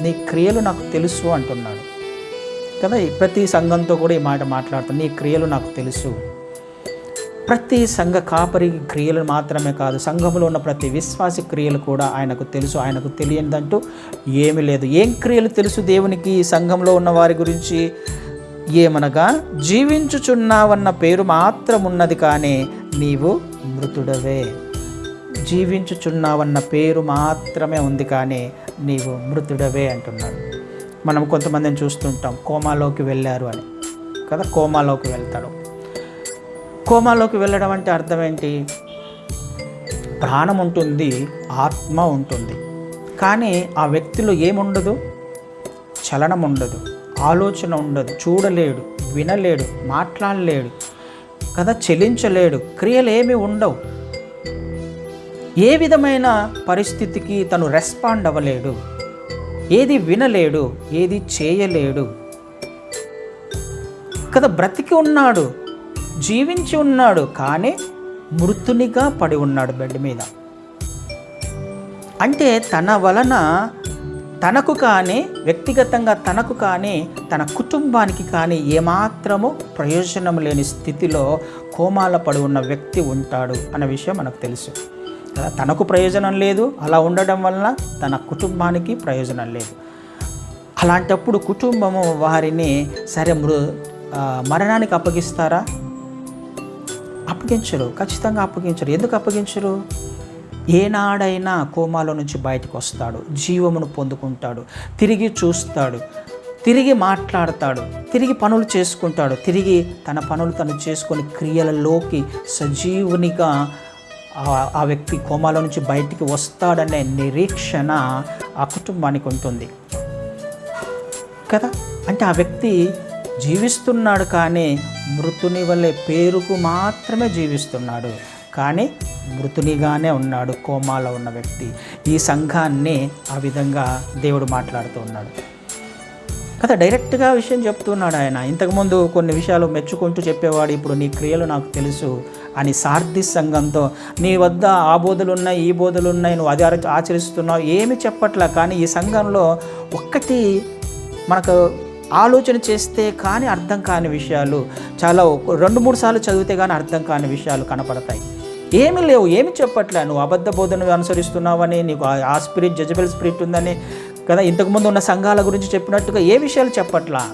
నీ క్రియలు నాకు తెలుసు అంటున్నాడు. కదా ప్రతి సంఘంతో కూడా ఈ మాట మాట్లాడుతాను నీ క్రియలు నాకు తెలుసు. ప్రతి సంఘ కాపరి క్రియలు మాత్రమే కాదు సంఘంలో ఉన్న ప్రతి విశ్వాసి క్రియలు కూడా ఆయనకు తెలుసు ఆయనకు తెలియదంటూ ఏమీ లేదు. ఏం క్రియలు తెలుసు దేవునికి? ఈ సంఘంలో ఉన్న వారి గురించి ఏమనగా జీవించుచున్నావన్న పేరు మాత్రం ఉన్నది కానీ నీవు మృతుడవే. జీవించుచున్నావన్న పేరు మాత్రమే ఉంది కానీ నీవు మృతుడవే అంటున్నాడు. మనం కొంతమందిని చూస్తుంటాం కోమాలోకి వెళ్ళారు అని. కదా కోమాలోకి వెళ్తాడు. కోమాలోకి వెళ్ళడం అంటే అర్థం ఏంటి? ప్రాణం ఉంటుంది ఆత్మ ఉంటుంది. కానీ ఆ వ్యక్తిలో ఏముండదు? చలనం ఉండదు ఆలోచన ఉండదు చూడలేడు వినలేడు మాట్లాడలేడు కదా చెలించలేడు క్రియలు ఏమీ ఉండవు. ఏ విధమైన పరిస్థితికి తను రెస్పాండ్ అవ్వలేడు. ఏది వినలేడు ఏది చేయలేడు. కదా బ్రతికి ఉన్నాడు జీవించి ఉన్నాడు కానీ మృతునిగా పడి ఉన్నాడు బెడ్ మీద. అంటే తన వలన తనకు కానీ వ్యక్తిగతంగా తనకు కానీ తన కుటుంబానికి కానీ ఏమాత్రము ప్రయోజనం లేని స్థితిలో కోమాల పడి ఉన్న వ్యక్తి ఉంటాడు అనే విషయం మనకు తెలుసు. తనకు ప్రయోజనం లేదు. అలా ఉండడం వలన తన కుటుంబానికి ప్రయోజనం లేదు. అలాంటప్పుడు కుటుంబము వారిని సరే మృ మరణానికి అప్పగిస్తారా? అప్పగించరు. ఖచ్చితంగా అప్పగించరు. ఎందుకు అప్పగించరు? ఏనాడైనా కోమాలో నుంచి బయటకు వస్తాడు. జీవమును పొందుకుంటాడు. తిరిగి చూస్తాడు. తిరిగి మాట్లాడతాడు. తిరిగి పనులు చేసుకుంటాడు. తిరిగి తన పనులు తను చేసుకొని క్రియలలోకి సజీవునిగా ఆ- వ్యక్తి కోమాలో నుంచి బయటికి వస్తాడనే నిరీక్షణ ఆ కుటుంబానికి ఉంటుంది. కదా? అంటే ఆ వ్యక్తి జీవిస్తున్నాడు కానీ మృతుని వల్లే పేరుకు మాత్రమే జీవిస్తున్నాడు. కానీ మృతునిగానే ఉన్నాడు కోమాలో ఉన్న వ్యక్తి. ఈ సంఘాన్ని ఆ విధంగా దేవుడు మాట్లాడుతూ ఉన్నాడు. కథ డైరెక్ట్గా విషయం చెప్తున్నాడు ఆయన. ఇంతకుముందు కొన్ని విషయాలు మెచ్చుకుంటూ చెప్పేవాడు ఇప్పుడు నీ క్రియలు నాకు తెలుసు అని సార్థి సంఘంతో నీ వద్ద ఆ బోధలు ఉన్నాయి ఈ బోధలు ఉన్నాయి నువ్వు అది ఆచరిస్తున్నావు ఏమి చెప్పట్లా? కానీ ఈ సంఘంలో ఒక్కటి మనకు ఆలోచన చేస్తే కానీ అర్థం కాని విషయాలు చాలా రెండు మూడు సార్లు చదివితే కానీ అర్థం కాని విషయాలు కనపడతాయి. ఏమి లేవు ఏమి చెప్పట్లే? నువ్వు అబద్ధ బోధన అనుసరిస్తున్నావని నీకు ఆ- ఆ స్పిరిట్ జజబెల్ స్పిరిట్ ఉందని కదా ఇంతకుముందు ఉన్న సంఘాల గురించి చెప్పినట్టుగా ఏ విషయాలు చెప్పట్లా?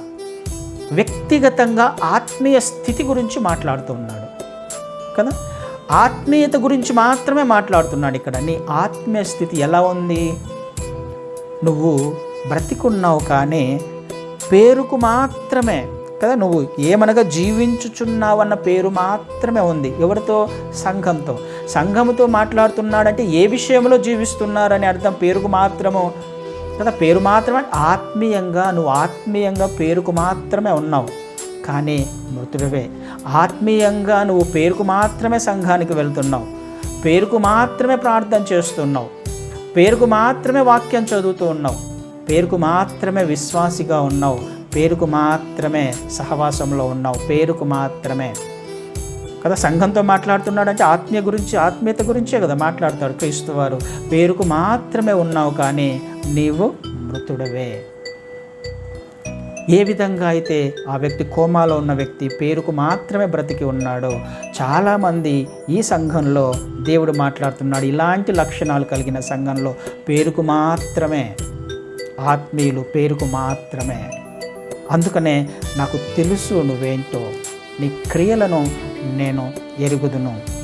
వ్యక్తిగతంగా ఆత్మీయ స్థితి గురించి మాట్లాడుతున్నాడు కదా? ఆత్మీయత గురించి మాత్రమే మాట్లాడుతున్నాడు ఇక్కడ. నీ ఆత్మీయ స్థితి ఎలా ఉంది? నువ్వు బ్రతికున్నావు కానీ పేరుకు మాత్రమే కదా? నువ్వు ఏమనగా జీవించుచున్నావన్న పేరు మాత్రమే ఉంది. ఎవరితో? సంఘంతో. సంఘముతో మాట్లాడుతున్నాడంటే ఏ విషయంలో జీవిస్తున్నారని అర్థం? పేరుకు మాత్రము కదా పేరు మాత్రమే ఆత్మీయంగా నువ్వు ఆత్మీయంగా పేరుకు మాత్రమే ఉన్నావు. కానీ మృతుడివే ఆత్మీయంగా నువ్వు పేరుకు మాత్రమే సంఘానికి వెళ్తున్నావు. పేరుకు మాత్రమే ప్రార్థన చేస్తున్నావు. పేరుకు మాత్రమే వాక్యం చదువుతూ ఉన్నావు. పేరుకు మాత్రమే విశ్వాసిగా ఉన్నావు. పేరుకు మాత్రమే సహవాసంలో ఉన్నావు. పేరుకు మాత్రమే. కదా సంఘంతో మాట్లాడుతున్నాడంటే ఆత్మీయ గురించి ఆత్మీయత గురించే కదా మాట్లాడతాడు క్రీస్తు వారు పేరుకు మాత్రమే ఉన్నావు కానీ నీవు మృతుడవే. ఏ విధంగా అయితే ఆ వ్యక్తి కోమాలో ఉన్న వ్యక్తి పేరుకు మాత్రమే బ్రతికి ఉన్నాడో చాలామంది ఈ సంఘంలో దేవుడు మాట్లాడుతున్నాడు. ఇలాంటి లక్షణాలు కలిగిన సంఘంలో పేరుకు మాత్రమే ఆత్మీయులు పేరుకు మాత్రమే. అందుకనే నాకు తెలుసు నువ్వేంటో నీ క్రియలను నేను ఎరుగుదును.